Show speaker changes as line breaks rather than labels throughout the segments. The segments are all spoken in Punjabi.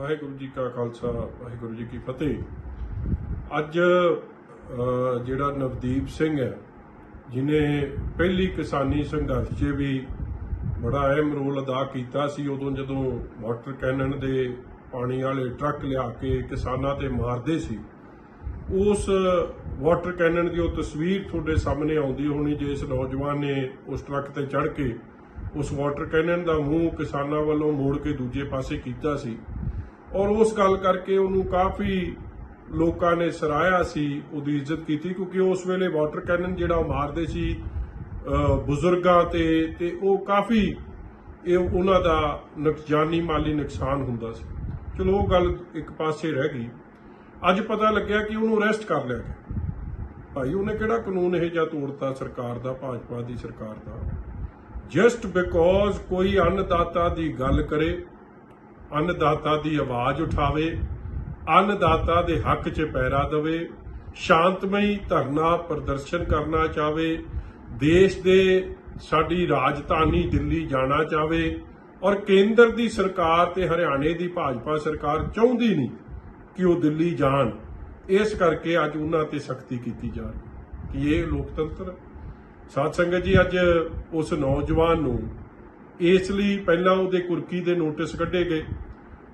ਵਾਹਿਗੁਰੂ ਜੀ ਕਾ ਖਾਲਸਾ, ਵਾਹਿਗੁਰੂ ਜੀ ਕੀ ਫਤਿਹ। ਅੱਜ ਜਿਹੜਾ ਨਵਦੀਪ ਸਿੰਘ ਹੈ, ਜਿਨੇ ਪਹਿਲੀ ਕਿਸਾਨੀ ਸੰਘਰਸ਼ 'ਚ ਵੀ ਬੜਾ ਅਹਿਮ ਰੋਲ ਅਦਾ ਕੀਤਾ ਸੀ, ਉਦੋਂ ਜਦੋਂ ਵਾਟਰ ਕੈਨਨ ਦੇ ਪਾਣੀ ਵਾਲੇ ਟਰੱਕ ਲਿਆ ਕੇ ਕਿਸਾਨਾਂ ਤੇ ਮਾਰਦੇ ਸੀ, ਉਸ ਵਾਟਰ ਕੈਨਨ ਦੀ ਉਹ ਤਸਵੀਰ ਤੁਹਾਡੇ ਸਾਹਮਣੇ ਆਉਂਦੀ ਹੋਣੀ ਜਿਸ ਨੌਜਵਾਨ ਨੇ ਉਸ ਟਰੱਕ ਤੇ ਚੜ੍ਹ ਕੇ ਉਸ ਵਾਟਰ ਕੈਨਨ ਦਾ ਮੂੰਹ ਕਿਸਾਨਾਂ ਵੱਲੋਂ ਮੋੜ ਕੇ ਦੂਜੇ ਪਾਸੇ ਕੀਤਾ ਸੀ। ਔਰ ਉਸ ਗੱਲ ਕਰਕੇ ਉਹਨੂੰ ਕਾਫੀ ਲੋਕਾਂ ਨੇ ਸਰਾਇਆ ਸੀ, ਉਹਦੀ ਇੱਜ਼ਤ ਕੀਤੀ, ਕਿਉਂਕਿ ਉਸ ਵੇਲੇ ਵਾਟਰ ਕੈਨਨ ਜਿਹੜਾ ਉਹ ਮਾਰਦੇ ਸੀ ਬਜ਼ੁਰਗਾਂ ਤੇ ਤੇ ਉਹ ਕਾਫੀ ਇਹ ਉਹਨਾਂ ਦਾ ਨੁਕਸਾਨੀ ਮਾਲੀ ਨੁਕਸਾਨ ਹੁੰਦਾ ਸੀ। ਚਲੋ, ਉਹ ਗੱਲ ਇੱਕ ਪਾਸੇ ਰਹਿ ਗਈ। ਅੱਜ ਪਤਾ ਲੱਗਿਆ ਕਿ ਉਹਨੂੰ ਅਰੈਸਟ ਕਰ ਲਿਆ ਗਿਆ। ਭਾਈ, ਉਹਨੇ ਕਿਹੜਾ ਕਾਨੂੰਨ ਇਹ ਜਿਹਾ ਤੋੜਤਾ ਸਰਕਾਰ ਦਾ, ਭਾਜਪਾ ਦੀ ਸਰਕਾਰ ਦਾ? ਜਸਟ ਬਿਕੋਜ਼ ਕੋਈ ਅੰਨਦਾਤਾ ਦੀ ਗੱਲ ਕਰੇ ਅੰਨਦਾਤਾ ਦੀ ਆਵਾਜ਼ ਉਠਾਵੇ, ਅੰਨਦਾਤਾ ਦੇ ਹੱਕ 'ਚ ਪੈਰਾ ਦੇਵੇ, ਸ਼ਾਂਤਮਈ ਧਰਨਾ ਪ੍ਰਦਰਸ਼ਨ ਕਰਨਾ ਚਾਵੇ, ਦੇਸ਼ ਦੇ ਸਾਡੀ ਰਾਜਧਾਨੀ ਦਿੱਲੀ ਜਾਣਾ ਚਾਵੇ ਔਰ ਕੇਂਦਰ ਦੀ ਸਰਕਾਰ ਤੇ ਹਰਿਆਣੇ ਦੀ ਭਾਜਪਾ ਸਰਕਾਰ ਚਾਹੁੰਦੀ ਨਹੀਂ ਕਿ ਉਹ ਦਿੱਲੀ ਜਾਣ। ਇਸ ਕਰਕੇ ਅੱਜ ਉਹਨਾਂ ਤੇ ਸਖਤੀ ਕੀਤੀ ਜਾ ਰਹੀ ਕਿ ਇਹ ਲੋਕਤੰਤਰ ਸਾਧ ਸੰਗਤ ਜੀ, ਅੱਜ ਉਸ ਨੌਜਵਾਨ ਨੂੰ ਇਸ ਲਈ ਪਹਿਲਾਂ ਉਹਦੇ ਕੁਰਕੀ ਦੇ ਨੋਟਿਸ ਕੱਢੇ ਗਏ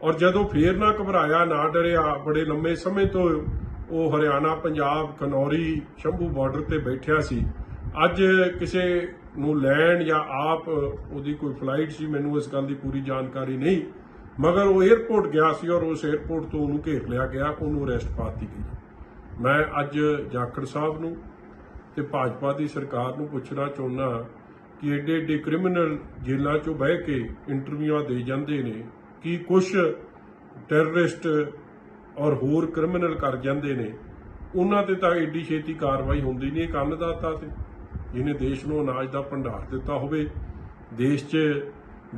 ਔਰ ਜਦੋਂ ਫੇਰ ਨਾ ਘਬਰਾਇਆ, ਨਾ ਡਰਿਆ, ਬੜੇ ਲੰਮੇ ਸਮੇਂ ਤੋਂ ਉਹ ਹਰਿਆਣਾ, ਪੰਜਾਬ, ਕਨੌਰੀ, ਸ਼ੰਭੂ ਬਾਰਡਰ ਤੇ ਬੈਠਿਆ ਸੀ। ਅੱਜ ਕਿਸੇ ਨੂੰ ਲੈਣ ਜਾਂ ਆਪ ਉਹਦੀ ਕੋਈ ਫਲਾਈਟ ਸੀ, ਮੈਨੂੰ ਇਸ ਗੱਲ ਦੀ ਪੂਰੀ ਜਾਣਕਾਰੀ ਨਹੀਂ। ਮਗਰ ਉਹ 에ਅਰਪੋਰਟ ਗਿਆ ਸੀ ਔਰ ਉਸ 에ਅਰਪੋਰਟ ਤੋਂ ਉਹਨੂੰ ਘੇਰ ਲਿਆ ਗਿਆ, ਉਹਨੂੰ ਅਰੈਸਟ ਪਾਤੀ ਗਈ। ਮੈਂ ਅੱਜ ਜਾਖੜ ਸਾਹਿਬ ਨੂੰ ਤੇ ਭਾਜਪਾ ਦੀ ਸਰਕਾਰ ਨੂੰ ਪੁੱਛਣਾ ਚਾਹੁੰਦਾ ਕਿ ਏਡੇ ਏਡੇ ਕ੍ਰਿਮੀਨਲ ਜੇਲ੍ਹਾਂ 'ਚੋਂ ਬਹਿ ਕੇ ਇੰਟਰਵਿਊਆਂ ਦੇ ਜਾਂਦੇ ਨੇ, ਕਿ ਕੁਝ ਟੈਰਰਿਸਟ ਔਰ ਹੋਰ ਕ੍ਰਿਮੀਨਲ ਕਰ ਜਾਂਦੇ ਨੇ, ਉਹਨਾਂ ਤੇ ਤਾਂ ਏਡੀ ਛੇਤੀ ਕਾਰਵਾਈ ਹੁੰਦੀ ਨਹੀਂ ਇੱਕ ਤੇ, ਜਿਹਨੇ ਦੇਸ਼ ਨੂੰ ਅਨਾਜ ਦਾ ਭੰਡਾਰ ਦਿੱਤਾ ਹੋਵੇ, ਦੇਸ਼ 'ਚ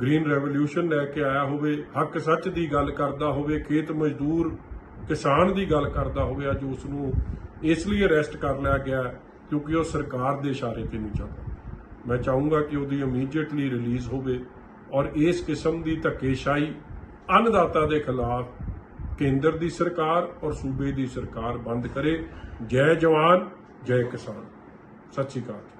ਗ੍ਰੀਨ ਰੈਵੋਲੂਸ਼ਨ ਲੈ ਕੇ ਆਇਆ ਹੋਵੇ, ਹੱਕ ਸੱਚ ਦੀ ਗੱਲ ਕਰਦਾ ਹੋਵੇ, ਖੇਤ ਮਜ਼ਦੂਰ, ਕਿਸਾਨ ਦੀ ਗੱਲ ਕਰਦਾ ਹੋਵੇ, ਅੱਜ ਉਸ ਨੂੰ ਇਸ ਲਈ ਅਰੈਸਟ ਕਰ ਲਿਆ ਗਿਆ ਕਿਉਂਕਿ ਉਹ ਸਰਕਾਰ ਦੇ ਇਸ਼ਾਰੇ ਤੇ ਨਹੀਂ ਚੱਲਦਾ। ਮੈਂ ਚਾਹੂੰਗਾ ਕਿ ਉਹਦੀ ਇਮੀਡੀਏਟਲੀ ਰਿਲੀਜ਼ ਹੋਵੇ ਔਰ ਇਸ ਕਿਸਮ ਦੀ ਧੱਕੇਸ਼ਾਹੀ ਅੰਨਦਾਤਾ ਦੇ ਖਿਲਾਫ ਕੇਂਦਰ ਦੀ ਸਰਕਾਰ ਔਰ ਸੂਬੇ ਦੀ ਸਰਕਾਰ ਬੰਦ ਕਰੇ। ਜੈ ਜਵਾਨ, ਜੈ ਕਿਸਾਨ। ਸਤਿ ਸ਼੍ਰੀ ਅਕਾਲ।